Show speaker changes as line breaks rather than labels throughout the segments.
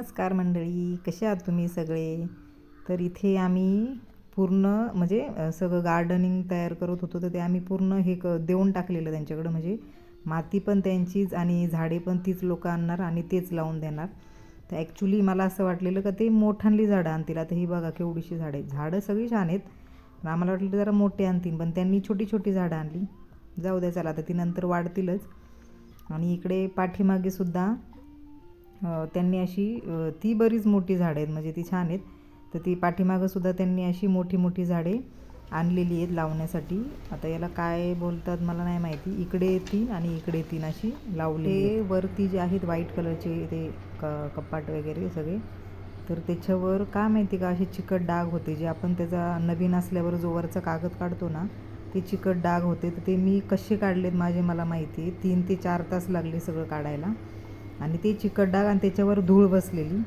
नमस्कार मंडळी कसे आहात तुम्ही सगळे? तर इथे आम्ही पूर्ण म्हणजे सगळं गार्डनिंग तयार करत होतो तर ते आम्ही पूर्ण हे क देऊन टाकलेलं त्यांच्याकडं म्हणजे माती पण त्यांचीच आणि झाडे पण तीच लोक आणणार आणि तेच लावून देणार. तर ॲक्च्युली मला असं वाटलेलं का ते मोठांली झाडं आणतील. आता ही बघा केवढीशी झाडे आहेत. झाडं सगळी छान आहेत. पण आम्हाला वाटलं जरा मोठे आणतील पण त्यांनी छोटी छोटी झाडं आणली. जाऊ द्या चला आता ती नंतर वाढतीलच. आणि इकडे पाठीमागे सुद्धा त्यांनी अशी ती बरीच मोठी झाडं आहेत म्हणजे ती छान आहेत. तर ती पाठीमागं सुद्धा त्यांनी अशी मोठी मोठी झाडे आणलेली आहेत लावण्यासाठी. आता याला काय बोलतात मला नाही माहिती. इकडे तीन आणि इकडे तीन अशी लावली वरती जे आहेत व्हाईट कलरचे ते क कपाट वगैरे सगळे. तर त्याच्यावर काय माहिती का असे चिकट डाग होते जे आपण त्याचा नवीन असल्यावर जो वरचा कागद काढतो ना ते चिकट डाग होते. तर ते मी कसे काढलेत माझे मला माहिती आहे. तीन ते चार तास लागले सगळं काढायला. आणि ते चिकट डाग आणि त्याच्यावर धूळ बसलेली.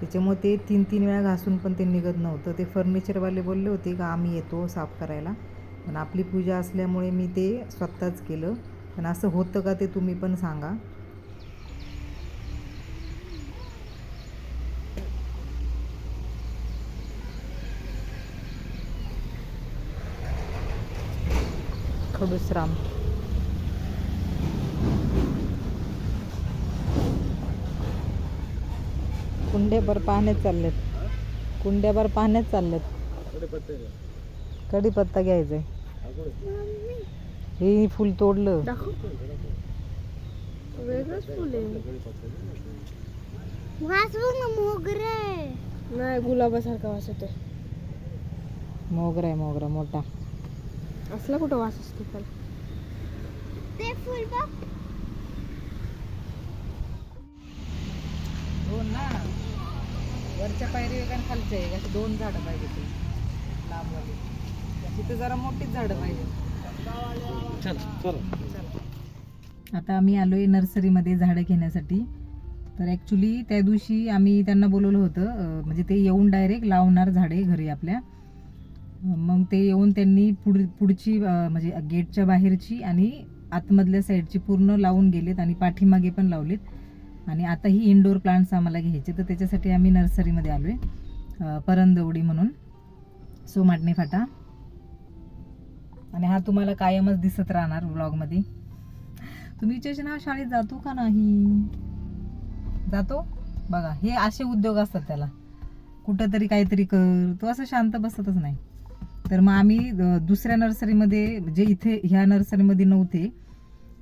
त्याच्यामुळे ते तीन तीन वेळा घासून पण ते निघत नव्हतं. ते फर्निचरवाले बोलले होते का आम्ही येतो साफ करायला. पण आपली पूजा असल्यामुळे मी ते स्वतःच केलं. पण असं होतं का ते तुम्ही पण सांगा. खडूसराम. कुंड्याभर पाण्यात चाललेत. कुंड्याभर पाण्यात चाललेत. कढीपत्ता घ्यायचाय. हे फुल तोडलं.
वेगळंच फुल आहे.
वास बघ ना मोगरे.
नाही गुलाबासारखा वास येतोय.
मोगरा आहे मोगरा मोठा.
असला कुठं वास असतो
ते फुल बघ.
दोन ना. वरच्या पायरी वेगळ्या आणि खालच्या एक अशी दोन झाडं पाहिजे ते. लांबवाली. तिथे जरा मोठीच झाडं पाहिजे. आता आम्ही आलोय नर्सरीमध्ये झाडं घेण्यासाठी. तर ॲक्च्युली त्या दिवशी आम्ही त्यांना बोलवलं होतं म्हणजे ते येऊन डायरेक्ट लावणार झाडे घरी आपल्या. मग ते येऊन त्यांनी पुढ पुढची म्हणजे गेटच्या बाहेरची आणि आतमधल्या साईडची पूर्ण लावून गेलेत आणि पाठीमागे पण लावलेत. आणि आता ही इनडोअर प्लांट्स आम्हाला घ्यायचे तर त्याच्यासाठी आम्ही नर्सरीमध्ये आलो आहे परंदवडी म्हणून सोमाटणी फाटा. आणि हा तुम्हाला कायमच दिसत राहणार व्लॉगमध्ये तुम्ही विचारशील हा शाळेत जातो का नाही? जातो. बघा हे असे उद्योग असतात त्याला. कुठंतरी काहीतरी कर तो असं शांत बसतच नाही. तर मग आम्ही दुसऱ्या नर्सरीमध्ये जे इथे ह्या नर्सरीमध्ये नव्हते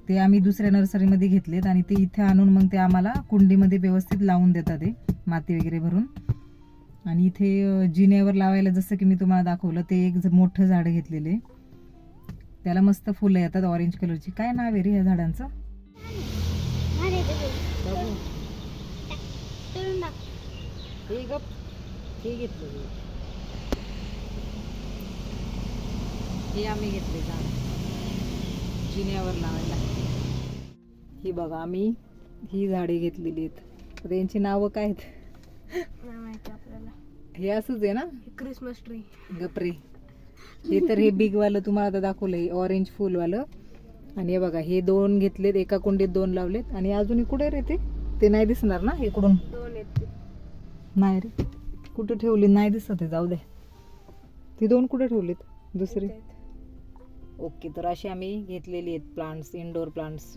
ते आम्ही दुसऱ्या नर्सरीमध्ये घेतलेत आणि ते इथे आणून मग ते आम्हाला कुंडीमध्ये व्यवस्थित लावून देतात ते माती वगैरे भरून. आणि इथे जिन्यावर लावायला जसं की मी तुम्हाला दाखवलं ते एक मोठं झाड घेतलेले त्याला मस्त फुलं येतात ऑरेंज कलरची काय नाव आहे रे ह्या झाडांचं? हे हे आम्ही घेतले झाड. जिन्यावर लावायला. ही बघा आम्ही ही झाडे घेतलेली आहेत. तर यांची नावं काय आहेत?
नाही माहिती आपल्याला.
हे असंच आहे ना?
क्रिसमस ट्री
गपरे. हे तर हे बिग वालं तुम्हाला आता दाखवलंय ऑरेंज फुलवालं. आणि हे बघा हे दोन घेतलेत एका कुंडीत दोन लावलेत. आणि अजून कुठे रे ते? ते नाही दिसणार ना इकडून?
दोन आहेत
नाही रे. कुठं ठेवली? नाही दिसत आहे जाऊ दे. ती दोन कुठे ठेवलीत? दुसरी? ओके तर अशी आम्ही घेतलेली आहेत प्लांट्स इनडोअर प्लांट्स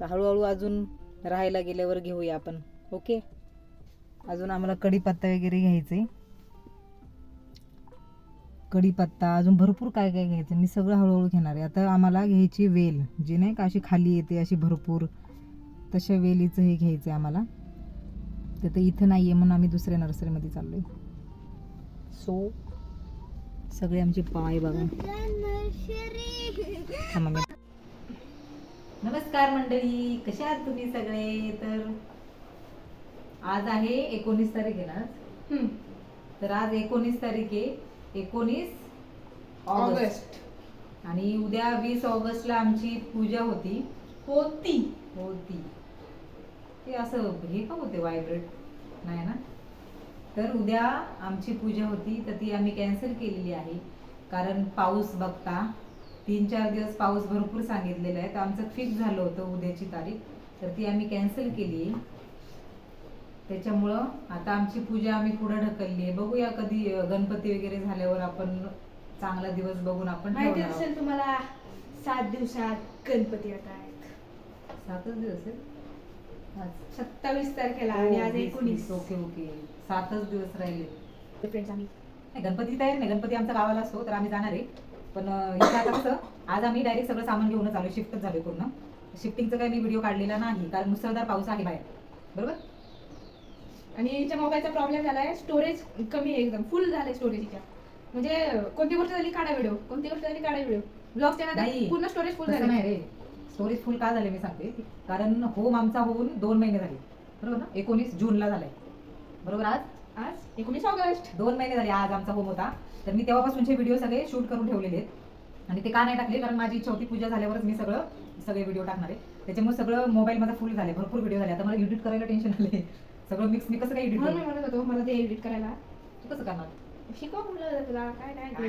तर हळूहळू अजून राहायला गेल्यावर घेऊया आपण ओके? अजून आम्हाला कढीपत्ता वगैरे घ्यायचे कढीपत्ता अजून भरपूर काय काय घ्यायचं मी सगळं हळूहळू घेणार आहे. आता आम्हाला घ्यायची वेल जी नाही का अशी खाली येते अशी भरपूर तशा वेलीचं हे घ्यायचं आहे आम्हाला. तर ते इथं नाही आहे म्हणून आम्ही दुसऱ्या नर्सरीमध्ये चाललो आहे सो सगळे आमचे पाय बघा. नमस्कार मंडळी कशा आहात तुम्ही सगळे? तर आज आहे एकोणीस तारीख आहे ना? तर आज एकोणीस तारीख आहे एकोणीस ऑगस्ट.
ऑगस्ट.
आणि उद्या वीस ऑगस्टला आमची पूजा होती.
होती.
होती. ते असं हे का होते व्हायब्रेट नाही ना? तर उद्या आमची पूजा होती तर ती आम्ही कॅन्सल केलेली आहे. कारण पाऊस बघता तीन चार दिवस पाऊस भरपूर सांगितलेला आहे. तर आमचं फिक्स झालं होतं उद्याची तारीख. तर ती आम्ही कॅन्सल केली. त्याच्यामुळं आता आमची पूजा आम्ही पुढे ढकलली आहे. बघूया कधी गणपती वगैरे झाल्यावर आपण चांगला दिवस बघून आपण
माहिती. असेल तुम्हाला सात दिवसात गणपती येत आहेत.
सातच दिवस
सत्तावीस तारखेला आणि आज
हो,
एकोणीस.
Okay okay. सातच दिवस राहिले.
फ्रेंड्स आम्ही
नाही, गणपती तयार नाही गणपती आमच्या गावाला असतो तर आम्ही जाणार आहे. पण इथं आता कसं आज आम्ही डायरेक्ट सगळं सामान घेऊनच आलो शिफ्टच झालोय पूर्ण. शिफ्टिंगचं काही मी व्हिडिओ काढलेला नाही कारण मुसळधार पाऊस आहे बाहेर. बरोबर?
आणि हिच्या मोबाईलचा प्रॉब्लेम झालाय स्टोरेज कमी आहे एकदम फुल झालंय स्टोरेज हिच्या म्हणजे कोणती गोष्ट झाली काढा व्हिडिओ कोणती गोष्ट झाली काढा व्हिडिओ ब्लॉगच्या
नाही.
पूर्ण स्टोरेज फुल झालं
नाही रे. स्टोरेज फुल का झाले मी सांगते. कारण होम आमचा होऊन दोन महिने झाले. बरोबर ना? एकोणीस जूनला झालाय. बरोबर आज?
आज? एकोणीस ऑगस्ट.
दोन महिने झाले आज आमचा होम होता. तर मी तेव्हापासूनचे व्हिडिओ सगळे शूट करून ठेवलेले आहेत. आणि ते का नाही टाकले? कारण माझी छोटी पूजा झाल्यावरच मी सगळं सगळे व्हिडिओ टाकणार आहे. त्याच्यामुळे सगळं मोबाईल माझा फुल झाले. भरपूर व्हिडिओ झाले. आता मला एडिट करायला टेन्शन आले सगळं मिक्स मी कसं काय एडिट
म्हणून मी म्हणत होतो मला ते एडिट करायला.
कसं करणार?
शिकव म्हणलं तुला काय नाही.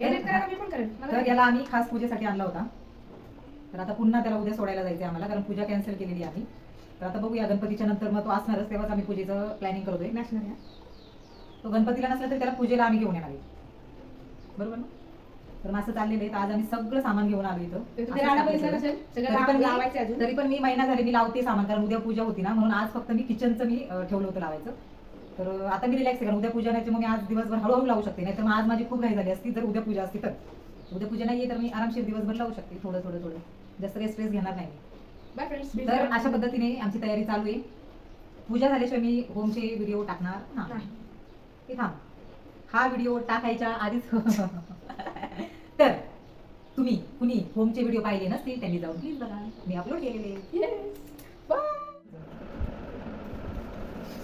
एडिट करायला मी पण करेन? मला
तर याला आम्ही खास पूजेसाठी आणला होता. तर आता पुन्हा त्याला उद्या सोडायला जायचं आम्हाला कारण पूजा कॅन्सल केलेली आम्ही. तर आता बघूया गणपतीच्या नंतर मग तो असणारच तेव्हाच आम्ही पूजेचं प्लॅनिंग करतोय.
नॅशनल.
तो गणपतीला नसला तरी त्याला पूजेला आम्ही घेऊन येणार आहे. बरोबर ना? तर मग असं चाललेलं आहे. तर आज आम्ही सगळं सामान घेऊन आलो इथं.
तर
पण मी- महिना झाले मी लावते सामान कारण उद्या पूजा होती ना म्हणून आज फक्त मी किचनचं मी ठेवलं होतं लावायचं. तर आता मी रिलॅक्स आहे कारण उद्या पूजा नाही मग मी आज दिवसभर हळूहळू लावू शकते. नाही तर मग आज माझी खूप घाई झाली असती जर उद्या पूजा असती तर. उद्या पूजा नाहीये तर मी आरामशीर दिवसभर लावू शकते. थोडं थोडं थोडं. जास्त काही स्ट्रेस घेणार नाही
बाय फ्रेंड्स
तर अशा पद्धतीने आमची तयारी चालू आहे. पूजा झाल्याशिवाय मी होमचे व्हिडिओ टाकणार नाही. हे थांब. हा व्हिडिओ टाकायच्या आधीच तर तुम्ही कुणी होमचे व्हिडिओ पाहिले नसतील त्यांनी जाऊन प्लीज बघा. मी अपलोड केलेले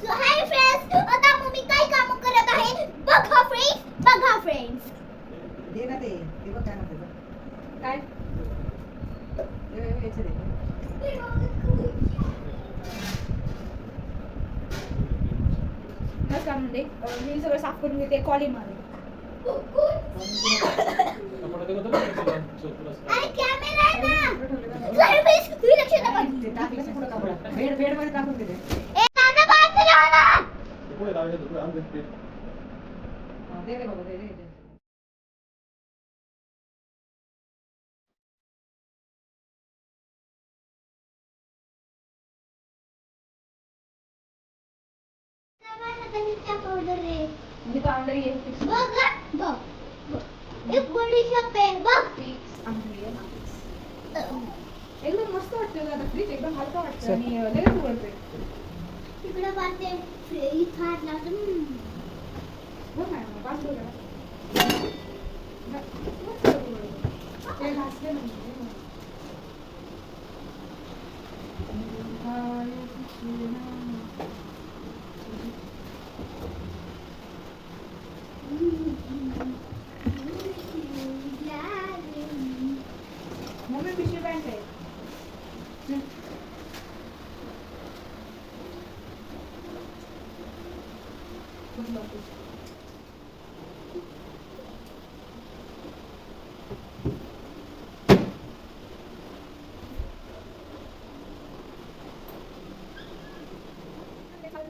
सो हाय फ्रेंड्स आता मम्मी काय काम करत आहे? बघा फ्रेंड्स बघा फ्रेंड्स
दे ना ते. ते बघ काय म्हणते
काय नमस्कार म्हणजे अं, मी सगळं साफ करून घेते कॉलिंग मारते
अरे बघ बघ. एक बडी शॉप आहे बघ
एकदम मस्त वाटतं आता फ्रीज एकदम हलका वाटतं. आणि लगेच उघडते
तिकडे पाहते इथं हात लावतो हम्म.
बघ ना पाच डोळ्या. मस्त उघडतं. ते घासले म्हणजे. मम्मी पिशवी पॅन्ट आहे हं. खूप बाकी.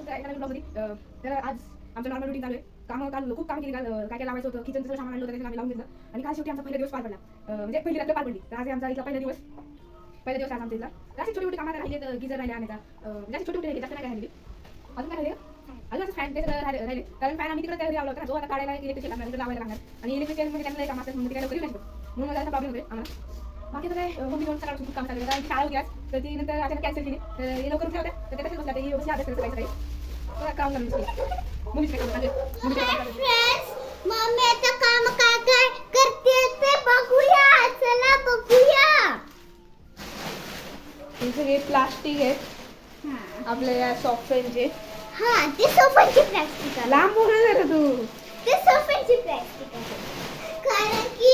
अं, तर आज आमचं नॉर्मल रुटीन चालू आहे. काम काल खूप काम केली काल काय काय लावायचं होतं किचनचं सगळं सामान आणलं होतं त्याचं आम्ही लावून घेतलं. आणि काल शेवटी आमचा पहिला दिवस पार पडला. म्हणजे पहिली रात्र पार पडली. तर आज आमचा इथला पहिला दिवस. पहिला दिवस आज आमचा इथला. तर अशी छोटी मोठी कामं राहिले तर गिजर राहिले आणायचा अं, म्हणजे अशी छोटी मोठी जास्त नाही राहिली. अजून काय राहिले? अजून असं फॅन ते राहिले कारण फॅन आम्ही तिकडे घरी लावला होता जो आता काढायला इलेक्ट्रिशियन लागणार लावायला लागणार. आणि इलेक्ट्रिशियन म्हणजे त्यांना काम असतात म्हणून ते काय लवकर नाही म्हणून मला प्रॉब्लेम होते आम्हाला. बाकी तर काय मम्मी दोन सकाळ खूप काम चालू होतं. शाळा होती आज तर ती नंतर अचानक कॅन्सल केली. तर लवकर उठल्या होत्या. तर ते तसेच बसल्या ते व्यवस्थित अभ्यास करत काही काम करत मुलीच काय करत
फ्रेंड्स मम्मी आता काम काय काय करते ते बघूया. चला बघूया.
हे सगळे प्लास्टिक आहेत.
हा.
आपल्या या सॉफ्टवेअरचे
हा ते सोफ्याची प्लास्टिक आहे
लांब झालं तू.
ते सोफ्याची प्लास्टिक कारण की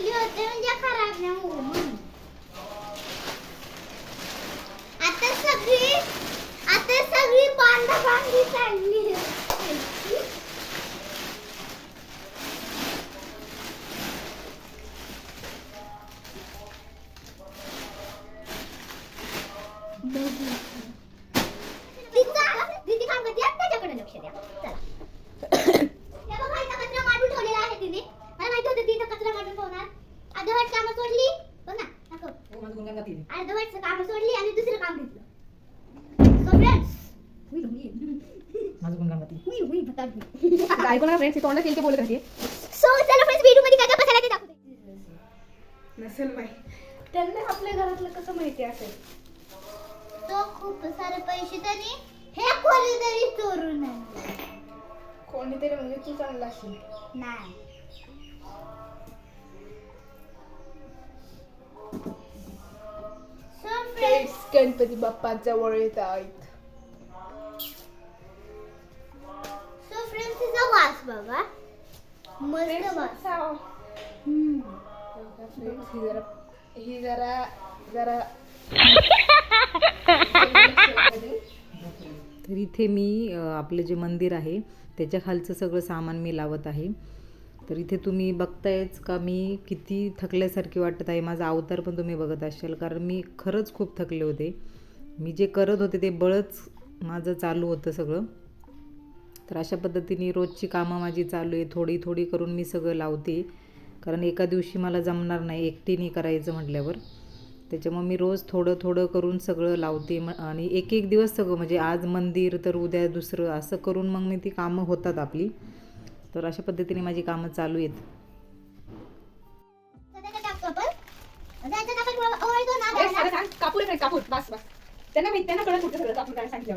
होते म्हणजे खराब नाही हो म्हणून आता सगळी आता सगळी बांधा बांधली चालली बघू.
माझं गुणगान गाते
हुई हुई बता दी.
ऐकू नका फ्रेंड्स तोंडात येईल ते बोलत राहते.
सो चला फ्रेंड्स व्हिडिओमध्ये काय काय बसायला ते दाखवते.
नसेल त्यांना आपल्या घरातलं कसं माहिती असेल?
तो खूप सारे पैसे तरी हे कोणीतरी चोरून आणले.
कोणीतरी म्हणजे तू चांगला असेल.
नाही. So friends,
गणपती बाप्पा जवळ येत आहेत
so friends तिचा वास बघा मस्त.
ही. जरा ही जरा जरा.
तर इथे मी आपलं जे मंदिर आहे त्याच्या खालचं सगळं सामान मी लावत आहे. तर इथे तुम्ही बघतायच का मी किती थकल्यासारखी वाटत आहे. माझा अवतार पण तुम्ही बघत असाल कारण मी खरंच खूप थकले होते. मी जे करत होते ते बळच माझं चालू होतं सगळं. तर अशा पद्धतीने रोजची कामं माझी चालू आहे. थोडी थोडी करून मी सगळं लावते. कारण एका दिवशी मला जमणार नाही एकटीने करायचं म्हटल्यावर. त्याच्यामुळे मी रोज थोडं थोडं करून सगळं लावते. म आणि एक एक दिवस सगळं म्हणजे आज मंदिर तर उद्या दुसरं असं करून मग मी ती कामं होतात आपली. तर अशा पद्धतीने माझी कामं चालू आहेत.
कापूर बस बस. त्यांना माहीत त्यांना कळत होतं सगळं कापूर काय सांगितलं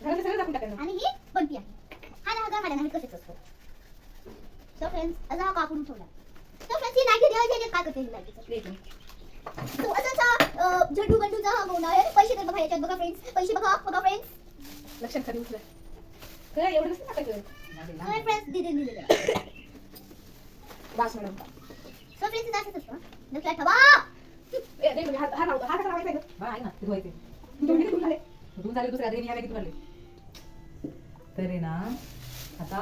हा
घरात सगळं टाकून टाकायला
आणि ही बंटी आहे. हा ना हा माझ्या नवीन कसेच असतो? सो फ्रेंड्स असा हा कापून ठेवला. सो फ्रेंड्स ही द्यायची आणि काय करते ही तो असा झंडू बंडूचा हा गोंदा आहे. पैसे तर बघा याच्यात बघा फ्रेंड्स पैसे बघा बघा फ्रेंड्स
लक्षात खाली उठलं काय एवढं नसतं टाकायचं
सो फ्रेंड्स दिले दिले
बास मॅडम
सो फ्रेंड्स असंच असतं. लक्षात ठेवा.
नाही, म्हणजे हा हा हा कसा लावायचा आहे गं? दोन्ही कुठून आले?
तरी ना आता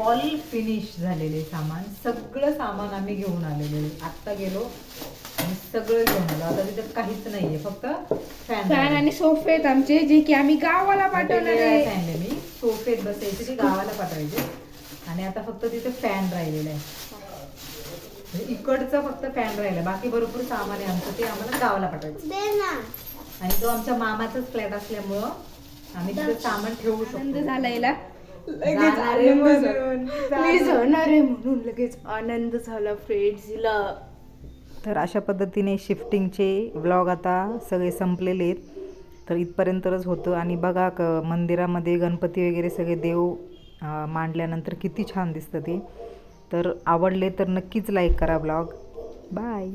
ऑल फिनिश झालेले सामान सगळं सामान आम्ही घेऊन आलेलो. आत्ता गेलो आणि सगळं घेऊन आलो. आता तिथे काहीच नाहीये फक्त फॅन
फॅन आणि सोफे आहेत आमचे जे की आम्ही गावाला पाठवणार आहे.
आणले मी. सोफेत बसायचे ते गावाला पाठवायचे. आणि आता फक्त तिथे फॅन राहिलेलं आहे. म्हणजे इकडचं फक्त फॅन राहिलं. बाकी भरपूर सामान आहे आमचं ते आम्हाला गावाला पाठवायचं.
दे ना.
आणि तो आमच्या मामाचाच फ्लॅट असल्यामुळं आम्ही तिथे सामान ठेवू
आनंद
शकतो
झाला याला.
जाणार आहे म्हणून.
मी जाणार आहे म्हणून लगेच आनंद झाला फ्रेंड्स हिला
तर अशा पद्धतीने शिफ्टिंगचे व्लॉग आता सगळे संपलेले आहेत. तर इथपर्यंतच होतं. आणि बघा क मंदिरामध्ये गणपती वगैरे सगळे देव अं, मांडल्यानंतर किती छान दिसतं ते. तर आवडले तर नक्कीच लाईक करा ब्लॉग बाय